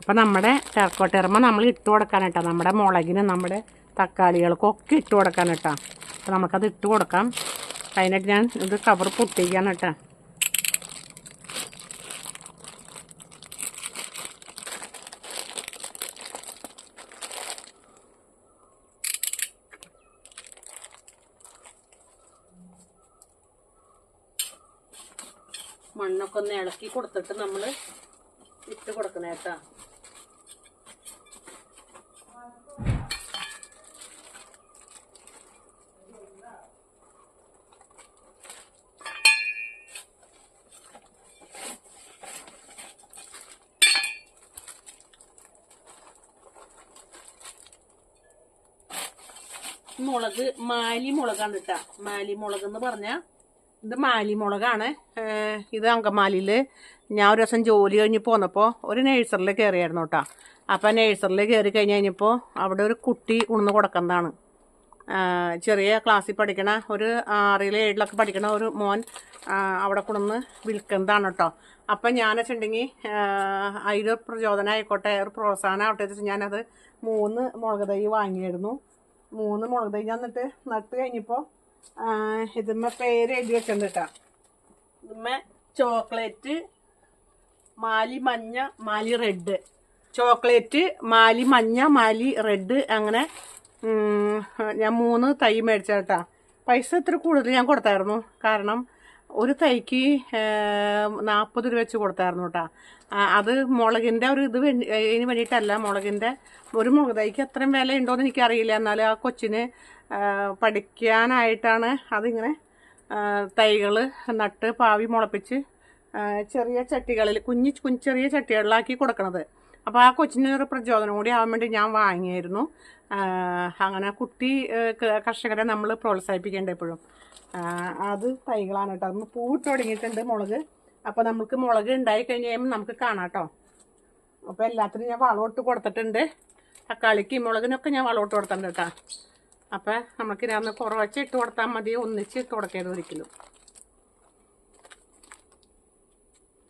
അപ്പം നമ്മുടെ ടെറക്കോട്ടെറമ നമ്മൾ ഇട്ട് കൊടുക്കാൻ കേട്ടോ. നമ്മുടെ മുളകിനും നമ്മുടെ തക്കാളികൾക്കും ഒക്കെ ഇട്ട് കൊടുക്കാൻ കേട്ടോ. അപ്പം നമുക്കത് ഇട്ട് കൊടുക്കാം. അതിനായിട്ട് ഞാൻ ഇത് കവർ പൊട്ടിക്കാൻ കേട്ടോ. മണ്ണൊക്കെ ഒന്ന് ഇളക്കി കൊടുത്തിട്ട് നമ്മൾ ഇട്ട് കൊടുക്കണ കേട്ടോ. മുളക് മാലി മുളകാണ് കേട്ടാ. മാലി മുളക് എന്ന് പറഞ്ഞാൽ ഇത് മാലി മുളകാണ് ഇത് അങ്കമാലിയിൽ ഞാൻ ഒരു ദിവസം ജോലി കഴിഞ്ഞ് പോന്നപ്പോൾ ഒരു നേഴ്സറിൽ കയറിയായിരുന്നു കേട്ടോ അപ്പോൾ നേഴ്സറിൽ കയറി കഴിഞ്ഞ് കഴിഞ്ഞപ്പോൾ അവിടെ ഒരു കുട്ടി ഉണർന്ന് കൊടുക്കുന്നതാണ്. ചെറിയ ക്ലാസ്സിൽ പഠിക്കണ ഒരു ആറിൽ ഏഴിലൊക്കെ പഠിക്കണ ഒരു മോൻ അവിടെ കൊണ്ടുവന്ന് വിൽക്കുന്നതാണ് കേട്ടോ അപ്പം ഞാൻ വെച്ചിട്ടുണ്ടെങ്കിൽ അതിലൊരു പ്രചോദനം ആയിക്കോട്ടെ. ഒരു പ്രോത്സാഹനം ആവട്ടെ വെച്ചാൽ ഞാനത് മൂന്ന് മുളക് തൈ വാങ്ങിയായിരുന്നു. മൂന്ന് മുളക് തൈ ഞാൻ എന്നിട്ട് നട്ട് കഴിഞ്ഞപ്പോൾ ഇതുമ്മ പേര് എഴുതി വെച്ചിട്ടുണ്ട് കേട്ടോ ഇതുമ്മ ചോക്ലേറ്റ് മാലി മഞ്ഞ മാലി റെഡ്. ചോക്ലേറ്റ് മാലി മഞ്ഞ മാലി റെഡ് അങ്ങനെ ഞാൻ മൂന്ന് തൈ മേടിച്ച കേട്ടാ പൈസ ഇത്ര കൂടുതൽ ഞാൻ കൊടുത്തായിരുന്നു. കാരണം ഒരു തൈക്ക് നാൽപ്പത് രൂപ വെച്ച് കൊടുത്തായിരുന്നു കേട്ടോ അത് മുളകിന്റെ ഒരു ഇത് ഇതിന് വേണ്ടിയിട്ടല്ല മുളകിന്റെ ഒരു മുളക് തൈക്ക് അത്രയും വില ഉണ്ടോയെന്ന് എനിക്കറിയില്ല. എന്നാലും ആ കൊച്ചിന് പഠിക്കാനായിട്ടാണ് അതിങ്ങനെ തൈകൾ നട്ട് പാവി മുളപ്പിച്ച് ചെറിയ ചട്ടികളിൽ കുഞ്ഞി കുഞ്ഞ് ചെറിയ ചട്ടികളിലാക്കി കൊടുക്കണത്. അപ്പോൾ ആ കൊച്ചിനൊരു പ്രചോദനം കൂടി ആവാൻ വേണ്ടി ഞാൻ വാങ്ങിയായിരുന്നു. അങ്ങനെ കുട്ടി കർഷകരെ നമ്മൾ പ്രോത്സാഹിപ്പിക്കേണ്ട എപ്പോഴും. അത് തൈകളാണ് കേട്ടോ. അതൊന്ന് പൂട്ട് തുടങ്ങിയിട്ടുണ്ട് മുളക്. അപ്പോൾ നമുക്ക് മുളക് ഉണ്ടായി കഴിഞ്ഞ് നമുക്ക് കാണാം കേട്ടോ. അപ്പോൾ എല്ലാത്തിനും ഞാൻ വളമിട്ട് കൊടുത്തിട്ടുണ്ട്. തക്കാളിക്ക് മുളകിനൊക്കെ ഞാൻ വളമിട്ട് കൊടുത്തിട്ടുണ്ട് കേട്ടോ. അപ്പോൾ നമുക്ക് ഇതിനകത്ത് കുറവച്ച് ഇട്ട് കൊടുത്താൽ മതി. ഒന്നിച്ച് ഇട്ട് കൊടുക്കരുത് ഒരിക്കലും.